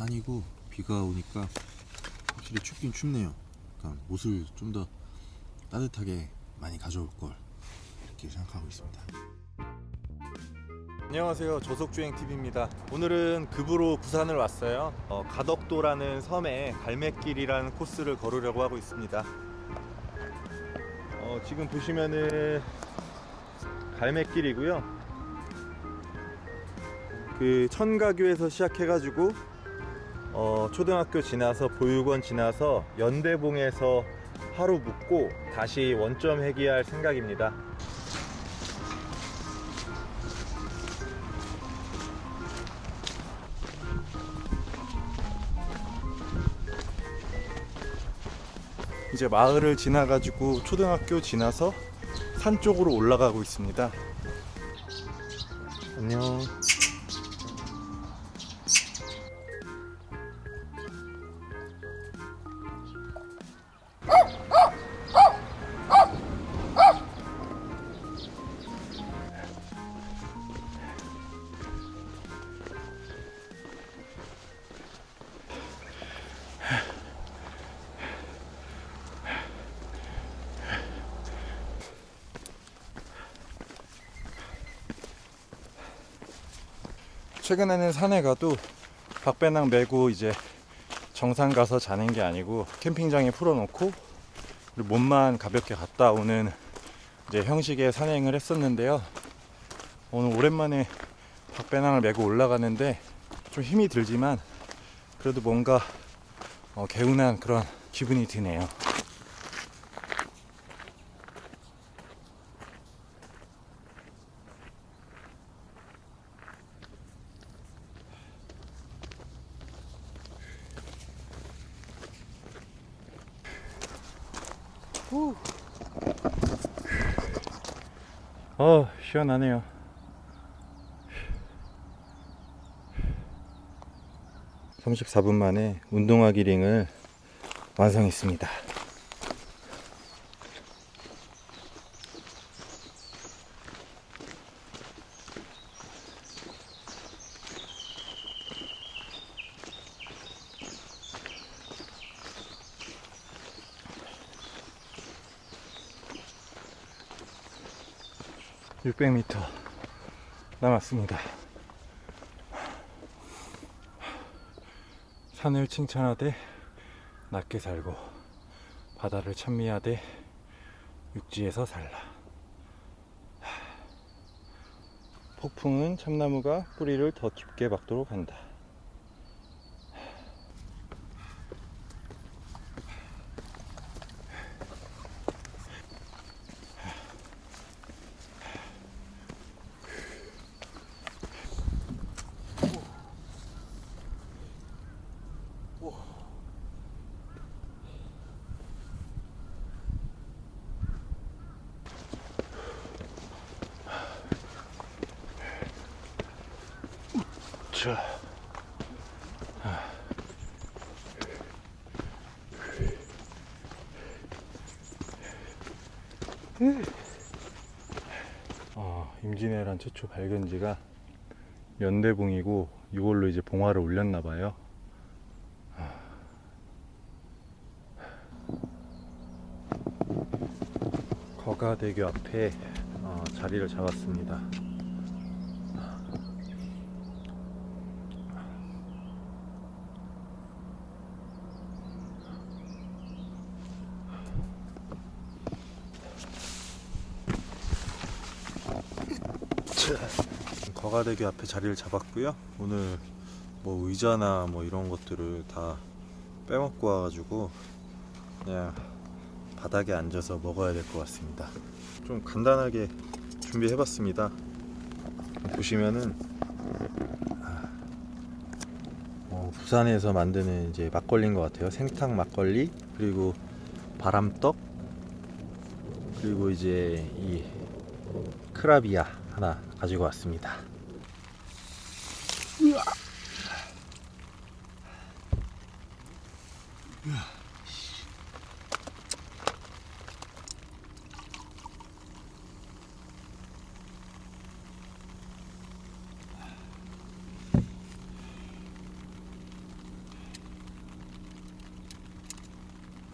산이고 비가 오니까 확실히 춥긴 춥네요. 그러니까 옷을 좀 더 따뜻하게 많이 가져올 걸 이렇게 생각하고 있습니다. 안녕하세요 조속주행 TV입니다. 오늘은 급으로 부산을 왔어요. 어, 가덕도라는 섬에 갈매길이라는 코스를 걸으려고 하고 있습니다. 어, 지금 보시면은 갈매길이고요. 그 천가교에서 시작해가지고 어, 초등학교 지나서 보육원 지나서 연대봉에서 하루 묵고 다시 원점 회귀할 생각입니다. 이제 마을을 지나가지고 초등학교 지나서 산 쪽으로 올라가고 있습니다. 안녕. 최근에는 산에 가도 박배낭 메고 이제 정상 가서 자는 게 아니고 캠핑장에 풀어놓고 몸만 가볍게 갔다 오는 이제 형식의 산행을 했었는데요. 오늘 오랜만에 박배낭을 메고 올라가는데 좀 힘이 들지만 그래도 뭔가 어, 개운한 그런 기분이 드네요. 어 시원하네요. (34분) 만에 운동화 기 링을 완성했습니다. (600m) 남았습니다. 산을 칭찬하되 낮게 살고 바다를 찬미하되 육지에서 살라. 하. 폭풍은 참나무가 뿌리를 더 깊게 박도록 한다. 자. 어, 임진왜란 최초 발견지가 연대봉이고 이걸로 이제 봉화를 올렸나 봐요. 거가대교 앞에 어, 자리를 잡았습니다. 거가대교 앞에 자리를 잡았고요. 오늘 뭐 의자나 뭐 이런 것들을 다 빼먹고 와가지고 그냥 바닥에 앉아서 먹어야 될 것 같습니다. 좀 간단하게 준비해봤습니다. 보시면은 아, 어, 부산에서 만드는 이제 막걸리인 것 같아요. 생탕 막걸리 그리고 바람떡 그리고 이제 이 크라비아 하나 가지고 왔습니다.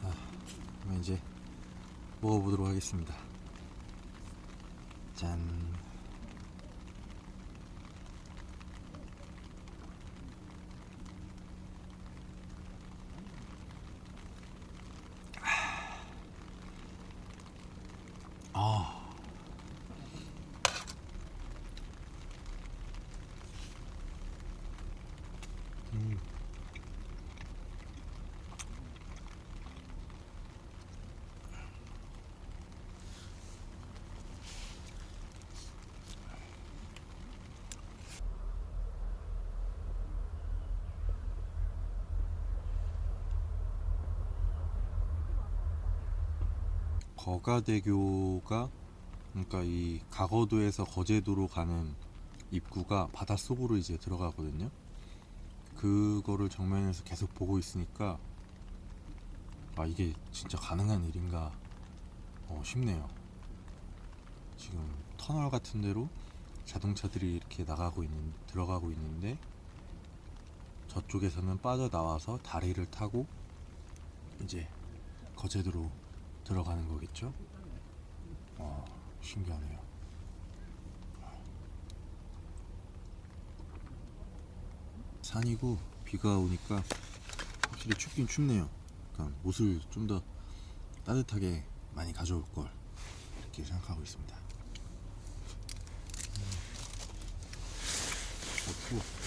아, 이제 먹어보도록 하겠습니다. 짠. 거가대교가 그러니까 이 가거도에서 거제도로 가는 입구가 바닷속으로 이제 들어가거든요. 그거를 정면에서 계속 보고 있으니까 아 이게 진짜 가능한 일인가 어, 싶네요. 지금 터널 같은 데로 자동차들이 이렇게 나가고 있는 들어가고 있는데 저쪽에서는 빠져 나와서 다리를 타고 이제 거제도로 들어가는 거겠죠? 와 신기하네요. 산이고 비가 오니까 확실히 춥긴 춥네요. 그러니까 옷을 좀 더 따뜻하게 많이 가져올 걸 이렇게 생각하고 있습니다. 음. 좋고